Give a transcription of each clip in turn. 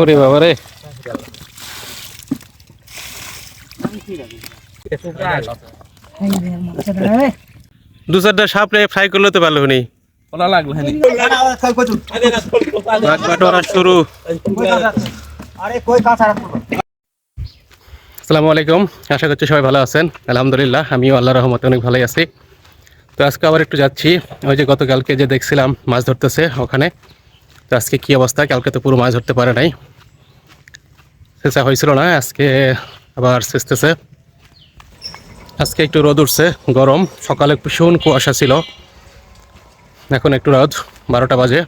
ওরে বাবা রে। দু চারটা সাপ রে ফ্রাই করলে তো ভালো শুরু। আসসালামু আলাইকুম, আশা করছি সবাই ভালো আছেন। আলহামদুলিল্লাহ, আমিও আল্লাহ রহমতে অনেক ভালোই আছি। তো আজকে আবার একটু যাচ্ছি। ওই যে গতকালকে যে দেখছিলাম, মাছ ধরতেছে ওখানে। আজকে কী অবস্থা? কালকে তো পুরো মাছ ধরতে পারে নাই। চেষ্টা হয়েছিল না, আজকে আবার চেষ্টেছে আজকে একটু রোদ উঠছে, গরম। সকালে ভীষণ কুয়াশা ছিল। এখন একটু রোদ, বারোটা বাজে।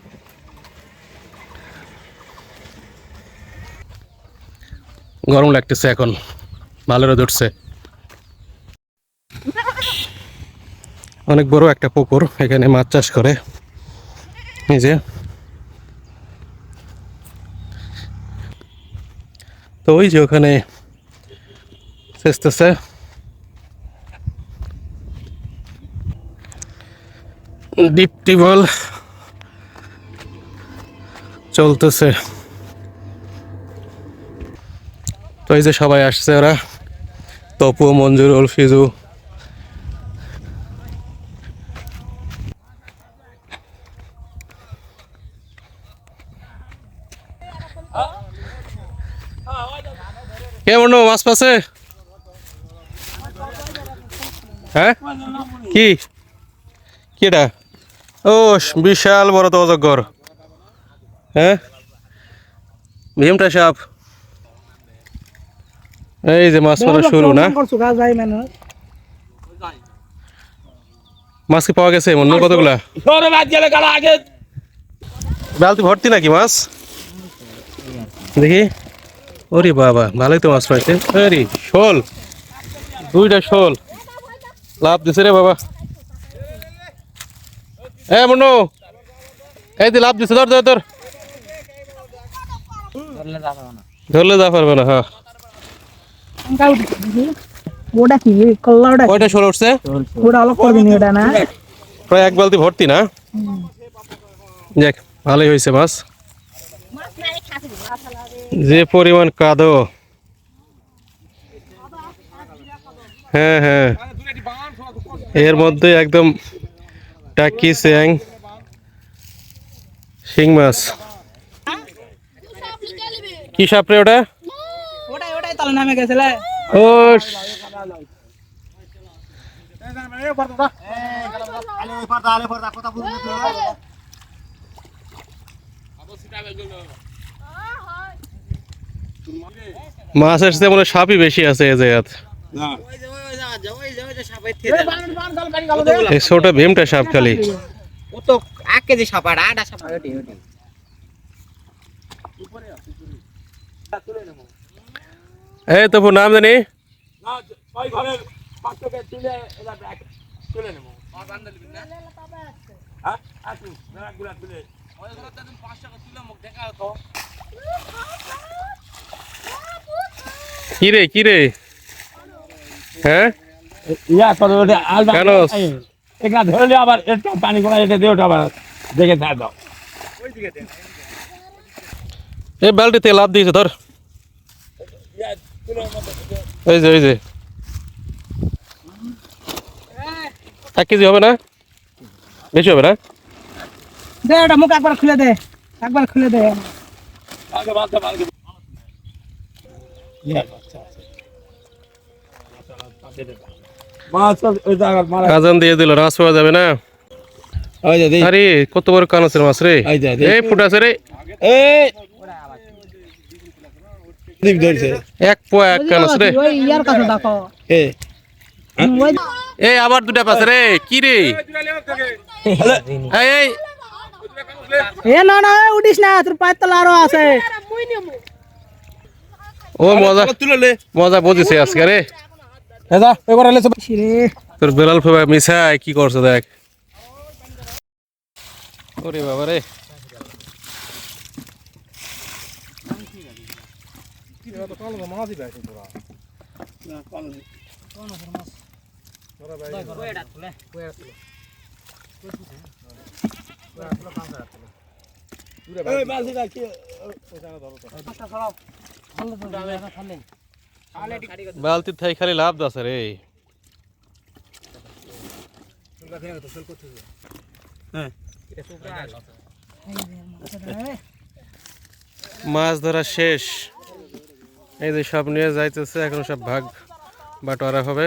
গরম লাগতেছে এখন, ভালো রোদ উঠছে। অনেক বড় একটা পুকুর, এখানে মাছ চাষ করে। এই যে তো ওই যে ওখানে চেষ্টেছে ডিপ চলতেছে। তো এই যে সবাই আসছে ওরা। তপু মঞ্জুরুল ফিজু কেমন মাছ পাশে হ্যাঁ? কি? কিটা ও বিশাল বড় তো অজগর। হ্যাঁ? ভীমটা সাপ। এই যে মাছ মারা শুরু না? মাছ কি পাওয়া গেছে? মনে কতগুলা? বালতি ভর্তি নাকি মাছ? দেখি। ওরে বাবা ভালোই তো মাছ পাইছে। আরে শোল। দুইটা শোল। লাভ দিছে রে বাবা। এ মনু এই যে লাভ দিছে ধর ধর ধর। ধরলে যা পারবে না হ্যাঁ। ওটা কি? কল্লা ওটা? কয়টা শোল উঠছে? ওটা অলগ করে দিন এটা না? প্রায় এক বালতি ভর্তি না? দেখ ভালোই হয়েছে মাছ। যে পরিমাণ কাদো। হ্যাঁ হ্যাঁ। এর মধ্যে একদম টাকি স্যাং শিং মাছ। কি সাপ রে ওটা? ওটাই ওটাই তাহলে নামে গেছিলে ও মাছ আসছে মনে হয় সাপই বেশি আছে এই জায়গাত। এই ছোট ভীমটা সাপ খালি। এক কেজি আটা এই নাম জানি? ওই ঘরের কি রে কি রে হ্যাঁ? ইয়া করে ওটা আলবা কেন? এখানে ধরলে আবার একটু পানি করে এটা দিয়ে ওটা আবার দেখে থাকে দাও। এই বালতিতে লাভ দিয়েছে ধর। এই যে এই যে। এক কেজি হবে না? বেশি হবে না? দে এটা মুখ একবার খুলে দে একবার খুলে দে আগে বাঁধতে পারবে মাছ ওই জায়গার মারা আজান দিয়ে দিল মাছ পাওয়া যাবে না? আরে কত বড় কান আছে মাছ রে? এই যে, এই- এই ফুট আছে রে। এই। দীপ ধরছে। এক পোয়া এক কান আছে রে। ওই ইয়ার কাছে দেখো এ ওই এই আবার দুটা পাশে রে। কি রে? এই না না এ উঠিস না। তোর পায়ের তলা আরও আছে। ও মজা। তুলে মজা বুঝেছে আজকে রে। দাদা এবার এলে তোর বেলাল ফেবা মিশাই কি করছে দেখ। ওরে বাবা রে। কি বালতি থাই খালি লাভ দাস রে। মাছ ধরা শেষ। এই যে সব নিয়ে যাইতেছে, এখন সব ভাগ বাটোয়ারা হবে।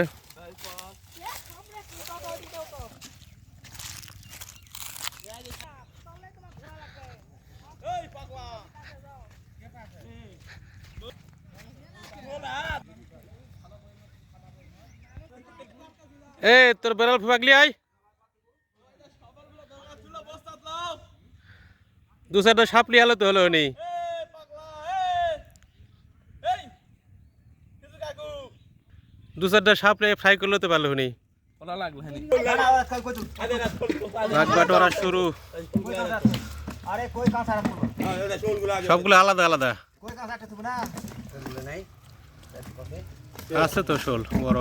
এ তোর বেড়াল ফাগলি আই দু চারটা সাপলি আলো তো হলো নি। দু চারটা সাপলে ফ্রাই করলে তো ভালো নি বাটোয়ারা শুরু। সবগুলো আলাদা আলাদা। আছে তো শোল বড়।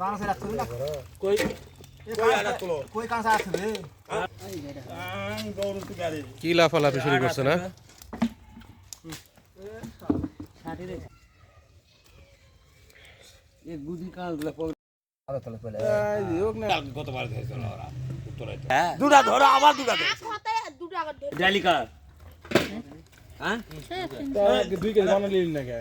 কাঁচা রাখতে না কই কই আনা তোলো কই কাঁচা রাখতে আং গরু তো গাড়ি কি লাফালাফি শুরু করছে না? উত্তরে দুটা ধরো আবার দুটা ধরেছে ডালিকা হ্যাঁ? দুই কেজি বানালি না কে